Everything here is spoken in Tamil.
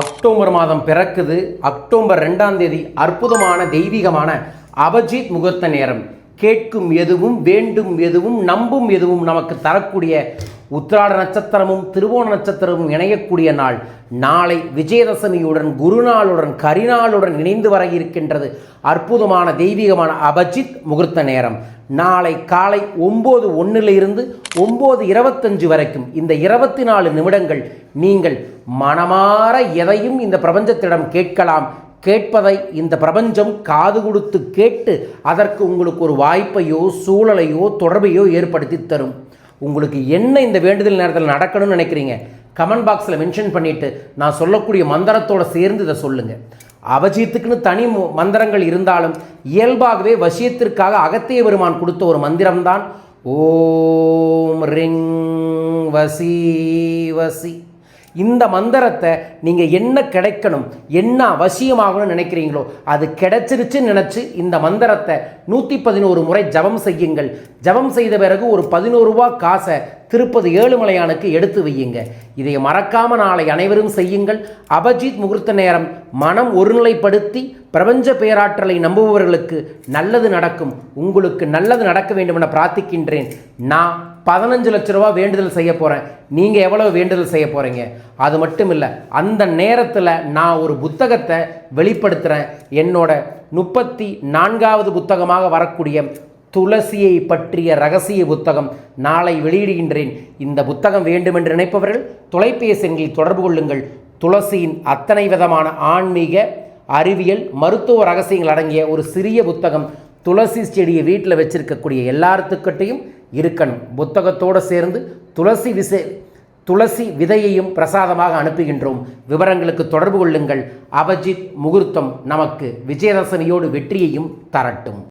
அக்டோபர் மாதம் பிறக்குது. அக்டோபர் ரெண்டாம் தேதி அற்புதமான தெய்வீகமான அபஜித் முகூர்த்த நேரம். கேட்கும் எதுவும் வேண்டும் எதுவும் நம்பும் எதுவும் நமக்கு தரக்கூடிய உத்திராட நட்சத்திரமும் திருவோண நட்சத்திரமும் இணையக்கூடிய நாள். நாளை விஜயதசமியுடன் குருநாளுடன் கரிநாளுடன் இணைந்து வர இருக்கின்றது. அற்புதமான தெய்வீகமான அபஜித் முகூர்த்த நேரம். நாளை காலை ஒம்பது ஒன்றிலிருந்து ஒம்பது இருபத்தஞ்சு வரைக்கும் இந்த இருபத்தி நாலு நிமிடங்கள் நீங்கள் மனமாற எதையும் இந்த பிரபஞ்சத்திடம் கேட்கலாம். கேட்பதை இந்த பிரபஞ்சம் காது கொடுத்து கேட்டு அதற்கு உங்களுக்கு ஒரு வாய்ப்பையோ சூழலையோ தொடர்பையோ ஏற்படுத்தி தரும். உங்களுக்கு என்ன இந்த வேண்டுதல் நேரத்தில் நடக்கணும்னு நினைக்கிறீங்க? கமெண்ட் பாக்ஸில் மென்ஷன் பண்ணிவிட்டு நான் சொல்லக்கூடிய மந்திரத்தோடு சேர்ந்து இதை சொல்லுங்கள் அபஜீத்துக்குன்னு தனி மந்திரங்கள் இருந்தாலும் இயல்பாகவே வசியத்திற்காக அகத்திய பெருமான் கொடுத்த ஒரு மந்திரம்தான். ஓம் ரிங் வசி வசி. இந்த மந்திரத்தை நீங்கள் என்ன கிடைக்கணும் என்ன அவசியமாகணும்னு நினைக்கிறீங்களோ அது கிடைச்சிருச்சுன்னு நினச்சி இந்த மந்திரத்தை நூற்றி பதினோரு முறை ஜபம் செய்யுங்கள். ஜபம் செய்த பிறகு ஒரு பதினோரு ரூபா காசை திருப்பதி ஏழுமலையானுக்கு எடுத்து வையுங்க. இதை மறக்காம நாளை அனைவரும் செய்யுங்கள். அபஜித் முகூர்த்த நேரம் மனம் ஒருநிலைப்படுத்தி பிரபஞ்ச பேராற்றலை நம்புபவர்களுக்கு நல்லது நடக்கும். உங்களுக்கு நல்லது நடக்க வேண்டும் என பிரார்த்திக்கின்றேன். நான் பதினஞ்சு லட்ச ரூபா வேண்டுதல் செய்ய போகிறேன் நீங்கள் எவ்வளோ வேண்டுதல் செய்ய போகிறீங்க அது மட்டும் இல்லை அந்த நேரத்தில் நான் ஒரு புத்தகத்தை வெளிப்படுத்துகிறேன் என்னோட முப்பத்தி நான்காவது புத்தகமாக வரக்கூடிய துளசியை பற்றிய ரகசிய புத்தகம் நாளை வெளியிடுகின்றேன். இந்த புத்தகம் வேண்டுமென்று நினைப்பவர்கள் தொலைபேசி எண்களில் தொடர்பு கொள்ளுங்கள். துளசியின் அத்தனை விதமான ஆன்மீக அறிவியல் மருத்துவ ரகசியங்கள் அடங்கிய ஒரு சிறிய புத்தகம் துளசி செடியை வீட்டில் வச்சிருக்கக்கூடிய எல்லாத்துக்கிட்டையும் இருக்கணும். புத்தகத்தோடு சேர்ந்து துளசி விசை துளசி விதையையும் பிரசாதமாக அனுப்புகின்றோம். விவரங்களுக்கு தொடர்பு கொள்ளுங்கள். அபஜித் முகூர்த்தம் நமக்கு விஜயதசமியோடு வெற்றியையும் தரட்டும்.